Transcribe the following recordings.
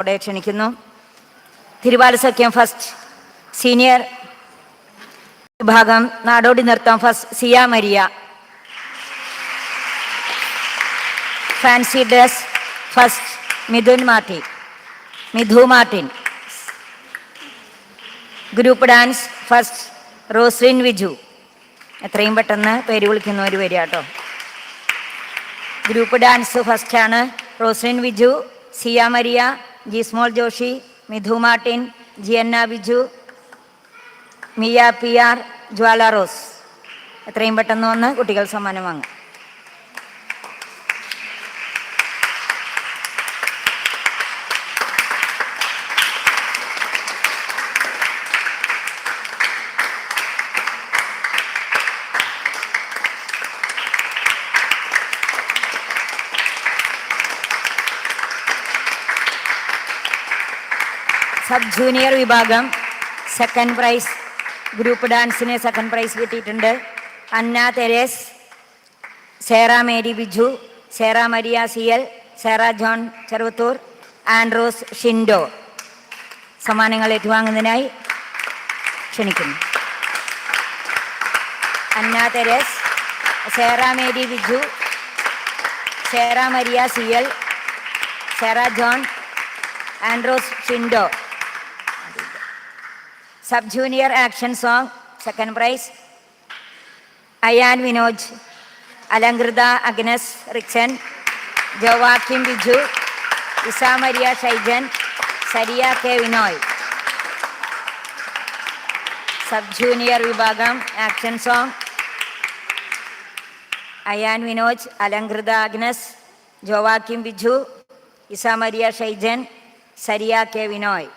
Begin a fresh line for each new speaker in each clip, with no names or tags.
അവിടെ ക്ഷണിക്കുന്നു. Thiruvalasakhyam first senior വിഭാഗം നാടോടി നൃത്തം first Siya Maria. Fancy dress first Mithun Martin. Mithu Martin. Group dance first Roslin Viju. എത്രയും പെട്ടെന്ന് പേര് വിളിക്കുന്നവർ വരിക കേട്ടോ group dance ഫസ്റ്റാണ് Roslin Viju Siya Maria Jismol Joshi Mithu Martin Gianna Biju Miya P R Jwala Rose. എത്രയും പെട്ടെന്ന് വന്ന് കുട്ടികൾ സമ്മാനം വാങ്ങും. സബ് ജൂനിയർ വിഭാഗം സെക്കൻഡ് പ്രൈസ് ഗ്രൂപ്പ് ഡാൻസിന് സെക്കൻഡ് പ്രൈസ് കിട്ടിയിട്ടുണ്ട്. Anna Theres Sera Mary Biju Sera Maria C L Sera John Cheruvathur Andros Shindo. സമ്മാനങ്ങൾ ഏറ്റുവാങ്ങുന്നതിനായി ക്ഷണിക്കുന്നു. Anna Theres Sera Mary Biju Sera Maria C L Sera John Andros Shindo. Sub junior action song second prize Ayan Vinoj Alankrita Agnes Richen Joachim Biju Isamaria Shaijan Sariya K Vinoy sub junior വിഭാഗം action song Ayaan Vinoj Alankritha Agnes Joachim Biju Isamaria Shaijan Sariya K Vinoy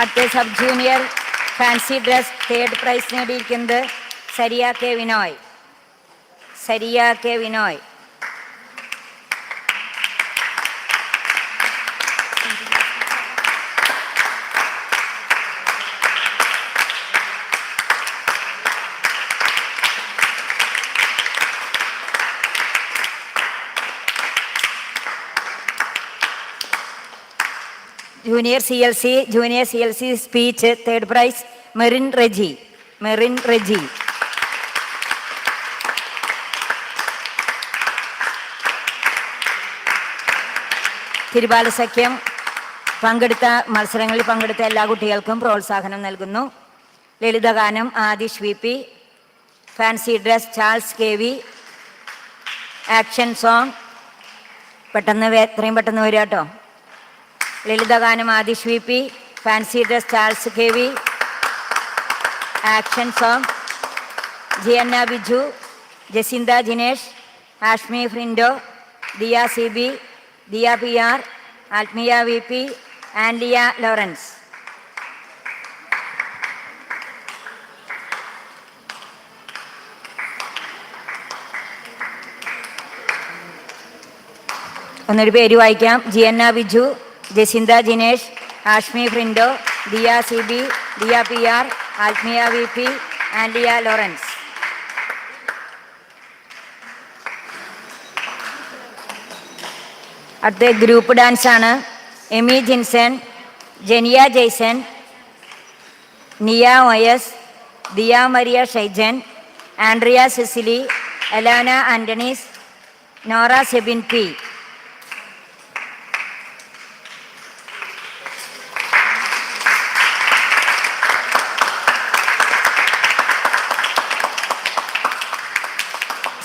അടുത്ത sub junior fancy dress third prize നേടിയിരിക്കുന്നത് Sariya K Vinoy. Sariya K Vinoy. Junior C L C junior C L C speech third prize Merin Reji Merin Reji Thirubala Sakhyam പങ്കെടുത്ത മത്സരങ്ങളിൽ പങ്കെടുത്ത എല്ലാ കുട്ടികൾക്കും പ്രോത്സാഹനം നൽകുന്നു. ലളിതഗാനം Adish V P fancy dress Charles K V action song. പെട്ടെന്ന് എത്രയും പെട്ടെന്ന് വരിക കേട്ടോ. ലളിതഗാനം Adish V P fancy dress Charles K V action song Gianna Biju Jacintha Jinesh Ashmi Frindo Diya C B Diya P R Athmiya V P Andiya Lawrence. ഒന്നൊരു പേര് വായിക്കാം. Gianna Biju Jacintha Jinesh Ashmi Frindo Diya C B Diya P R Athmiya V P Andiya Lawrence. അടുത്ത group dance ആണ് Amy Jinson Jenia Jaison Niya Oyas Diya Maria Shyjan Andrea Cicily Elana Antonys Nora Sebin P.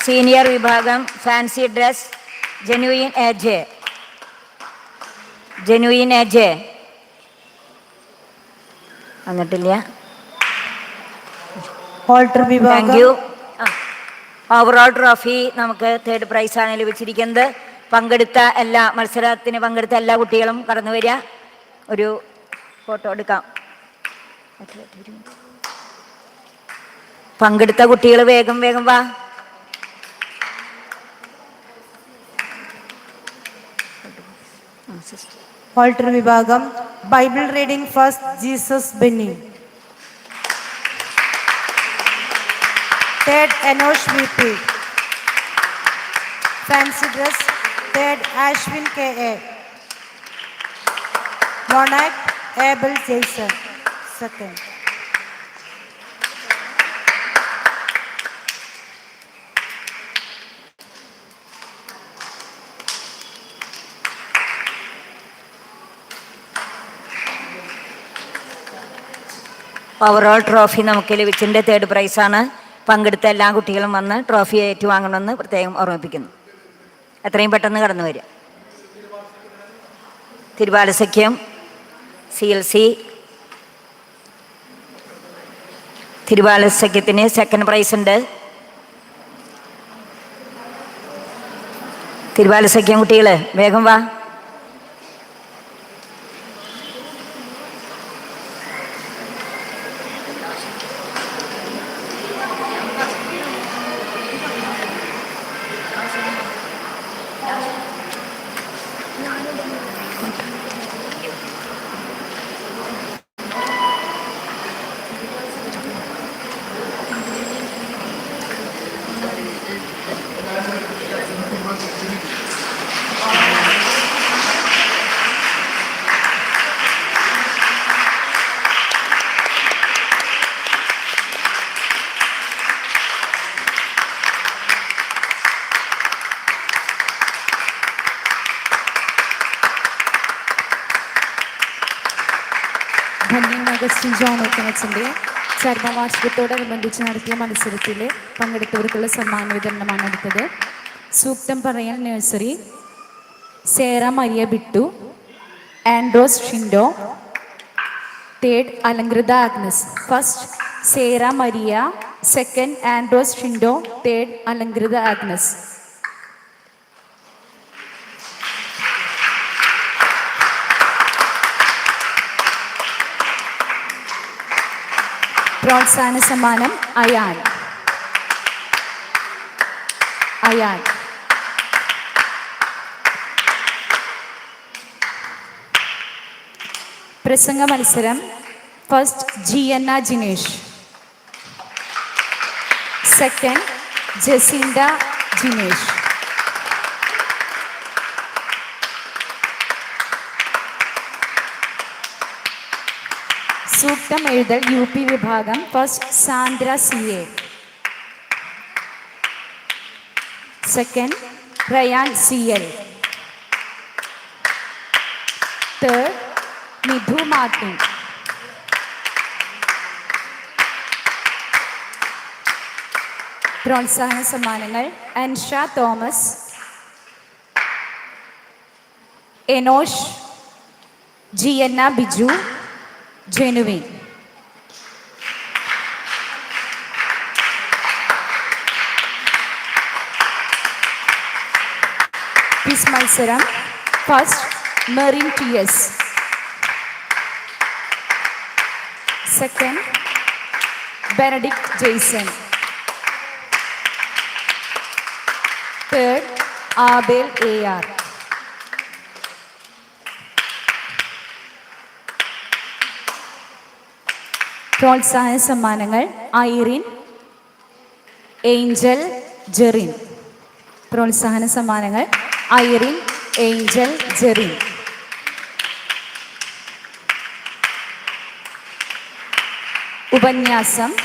Senior വിഭാഗം fancy dress Genuine A J. Genuine A J. വന്നിട്ടില്ല.
Alter
thank
വിഭാഗം
you overall trophy നമുക്ക് third പ്രൈസാണ് ലഭിച്ചിരിക്കുന്നത്. പങ്കെടുത്ത എല്ലാ മത്സരത്തിന് പങ്കെടുത്ത എല്ലാ കുട്ടികളും കടന്നു വരിക. ഒരു ഫോട്ടോ എടുക്കാം. പങ്കെടുത്ത കുട്ടികൾ വേഗം വേഗം വാ.
ഓൾട്ടർ വിഭാഗം Bible reading first Jesus Benny third Enosh V P fancy dress third Ashwin K A Monak Abel Jaison second
overall trophy നമുക്ക് ലഭിച്ചതിന്റെ തേർഡ് പ്രൈസാണ് പങ്കെടുത്ത എല്ലാ കുട്ടികളും വന്ന് ട്രോഫി ഏറ്റുവാങ്ങണമെന്ന് പ്രത്യേകം ഓർമ്മിപ്പിക്കുന്നു. എത്രയും പെട്ടെന്ന് കടന്നു വരിക. തിരുവാലസഖ്യം സി എൽ സി തിരുവാലസഖ്യത്തിന് സെക്കൻഡ് പ്രൈസ് ഉണ്ട്. തിരുവാലസഖ്യം കുട്ടികൾ വേഗം വാ.
അഗസ്റ്റിൻ ജോൺ ഓക്കനച്ചന്റെ ചരമവാർഷികത്തോടനുബന്ധിച്ച് നടത്തിയ മത്സരത്തിൽ പങ്കെടുത്തവർക്കുള്ള സമ്മാന വിതരണമാണ് അടുത്തത് സൂക്തം പറയാൻ nursery Sera Maria Bittu Andros Shindo third Alankritha Agnes first Sera Maria second Andros Shindo third Alankritha Agnes. പ്രോത്സാഹന സമ്മാനം അയാൻ അയാൻ പ്രസംഗ മത്സരം first Gianna Jinesh. Second Jacinda Jinesh. സൂക്തം എഴുതൽ യു പി വിഭാഗം first Sandra C A second Rayan C L third Mithu Martin പ്രോത്സാഹന സമ്മാനങ്ങൾ Ansha Thomas Enosh Gianna Biju Genuine quiz മത്സരം first Merin T S second Benedict Jaison third Abel A R പ്രോത്സാഹന സമ്മാനങ്ങൾ ഐറിൻ ഏഞ്ചൽ ജെറിൻ. പ്രോത്സാഹന സമ്മാനങ്ങൾ ഐറിൻ ഏഞ്ചൽ ജെറിൻ. ഉപന്യാസം.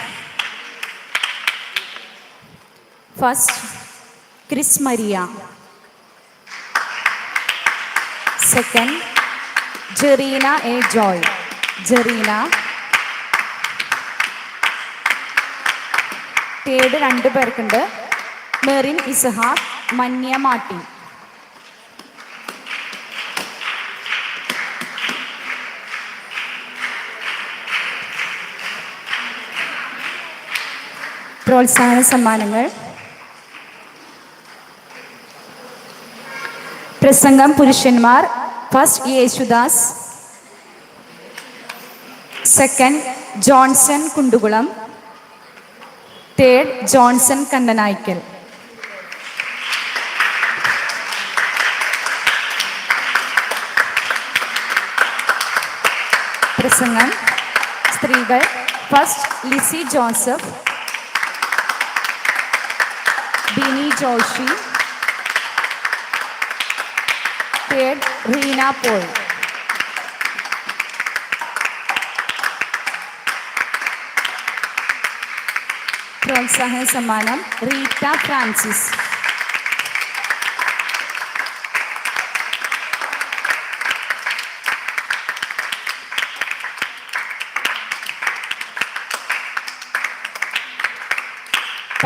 First Chris Maria. Second Jerina A Joy. Jerina third രണ്ട് പേർക്കുണ്ട്. മെറിൻ ഇസഹാഖ് മന്യ മാട്ടി പ്രോത്സാഹന സമ്മാനങ്ങൾ. പ്രസംഗം പുരുഷന്മാർ. First Yesudas. Second Johnson Kundukulam. Third Johnson Kannanaykkal പ്രസംഗം സ്ത്രീകൾ first Lissy Joseph Bini Joshi third Reena Paul പ്രോത്സാഹന സമ്മാനം റീറ്റ ഫ്രാൻസിസ്.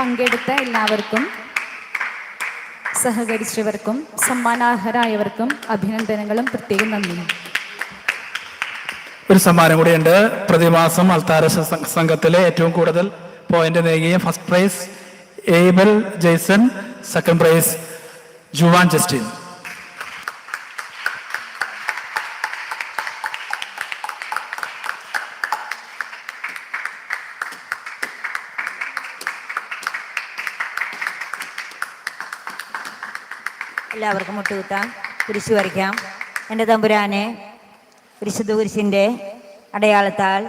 പങ്കെടുത്ത എല്ലാവർക്കും സഹകരിച്ചവർക്കും സമ്മാനാർഹരായവർക്കും അഭിനന്ദനങ്ങളും പ്രത്യേകം നന്ദി
ഒരു സമ്മാനം കൂടിയുണ്ട്. പ്രതിമാസം അൽത്താര സ- സംഘത്തിലെ ഏറ്റവും കൂടുതൽ പോയിന്റ് നേടിയ first prize Abel Jaison second prize Juan Justin
എല്ലാവർക്കും മുട്ടുകുത്താം കുരിശ് വരയ്ക്കാം. എന്റെ തമ്പുരാനെ വിശുദ്ധ കുരിശിന്റെ അടയാളത്താൽ